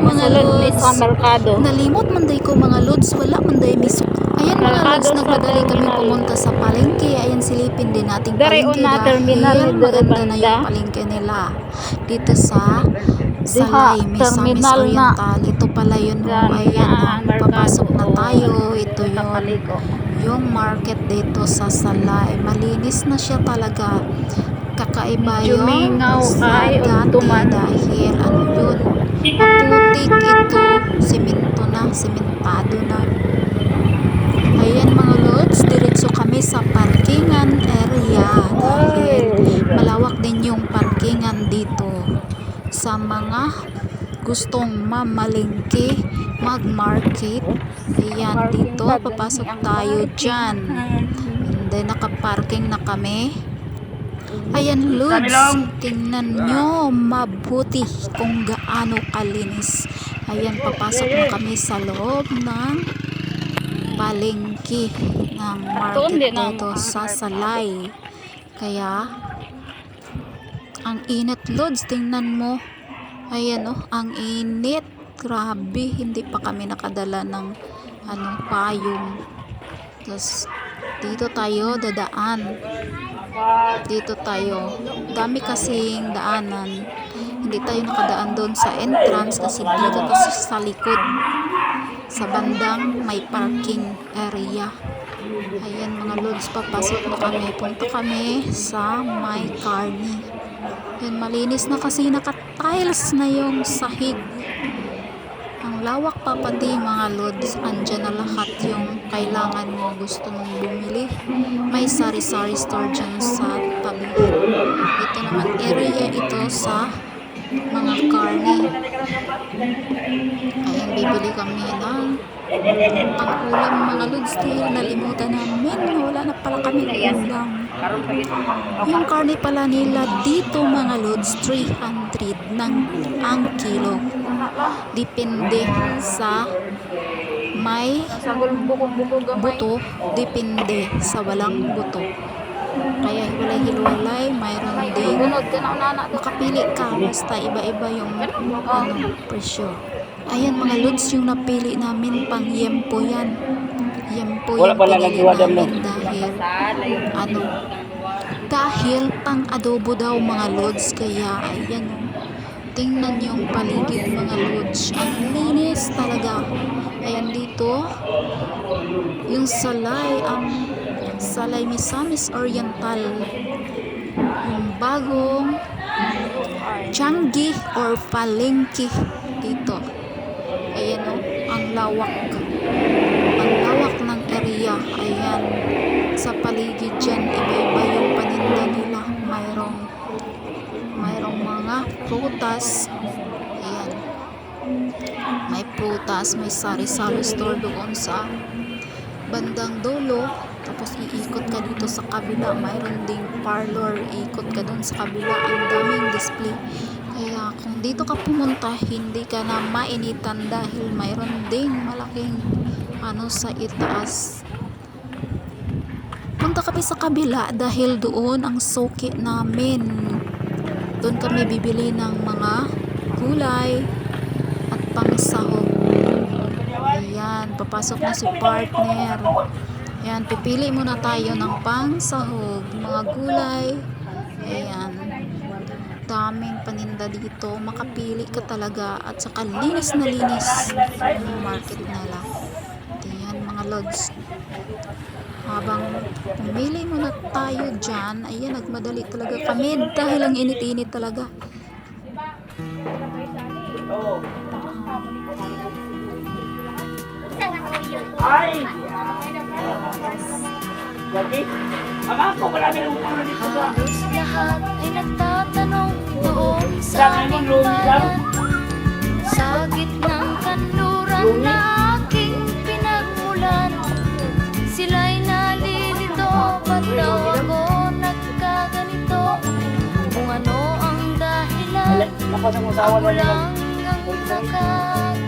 mga Sulod ni lods. sa merkado. Nalimot man day ko mga lods, wala man day miso. Ayan mga lods, nagmadali kami pumunta sa palengke. Ayan silipin din nating palengke dahil maganda na yung palengke nila. Dito sa Salay, Misamis terminal na. Oriental. Ito pala yun. Oh, Yan, ayan, papasok na tayo. Ito yun. Yung market dito sa Salay. Malinis na siya talaga. Kakaiba yung Jumingaw sa ay dati dahil ano yun. Maputik ito. Simento na. Simentado na. Ayan mga lods, diretso kami sa parkingan area dahil malawak din yung parkingan dito sa mga gustong mamalingki, mag-market. Ayan, dito, papasok tayo dyan. Then, nakaparking na kami. Ayan, Lods, tingnan nyo mabuti kung gaano kalinis. Ayan, papasok na kami sa loob ng palengke ng market dito sa. Salay. Kaya, ang init Lods, tingnan mo. Ayan oh, ang init. Grabe, hindi pa kami nakadala ng ano, payong. Tapos, dito tayo dadaan. Dito tayo. Dami kasing daanan. Hindi tayo nakadaan doon sa entrance kasi dito kasi sa likod. Sa bandang may parking area. Ayan mga lods, papasok na kami. Punta kami sa may carney. Yan, malinis na kasi naka-tiles na yung sahig. Lawak pa pati mga lods, andyan na lahat yung kailangan mo, gusto mong bumili. May sari-sari store dyan sa tabi. Ito naman area ito sa mga carne. Ayan, bibili kami ng pang-ulam mga lods. Dahil nalimutan namin, wala na pala kami ulam. Yung karne pala nila dito mga lods, 300 ng ang kilo. Depende sa may buto, depende sa walang buto. Kaya hiwalay-hiwalay, mayroon din. Makapili ka, basta iba-iba yung ano, presyo. Ayan mga lods, yung napili namin pang yempo yan. Yempo yung pinili namin dahil ano, dahil pang adobo daw mga lods, kaya ayan o. Tingnan yung paligid mga lods. Ang linis talaga. Ayan dito, yung salay, ang salay Misamis Oriental. Yung bagong Changi or Palengke dito. Ayan o, lawak. Ang lawak prutas. Ayan. May prutas, may sari-sari store doon sa bandang dulo. Tapos iikot ka dito sa kabila. Mayroon ding parlor. Iikot ka doon sa kabila. Ang daming display. Kaya kung dito ka pumunta, hindi ka na mainitan dahil mayroon ding malaking ano sa itaas. Punta kami sa kabila dahil doon ang suki namin. Doon kami bibili ng mga gulay at pangsahog. Ayan, papasok na si partner. Ayan, pipili muna tayo ng pangsahog, mga gulay. Ayan, daming paninda dito. Makapili ka talaga at saka linis na linis market nila. Ayan, mga lods. Habang pumili muna tayo dyan, ayan, nagmadali talaga kami dahil ang init-init talaga. Ay! Halos lahat ay nagtatanong doon sa lang? bayan Sa gitnang kanluran na Lakas ang usawa na nila. lang ang nakakaalam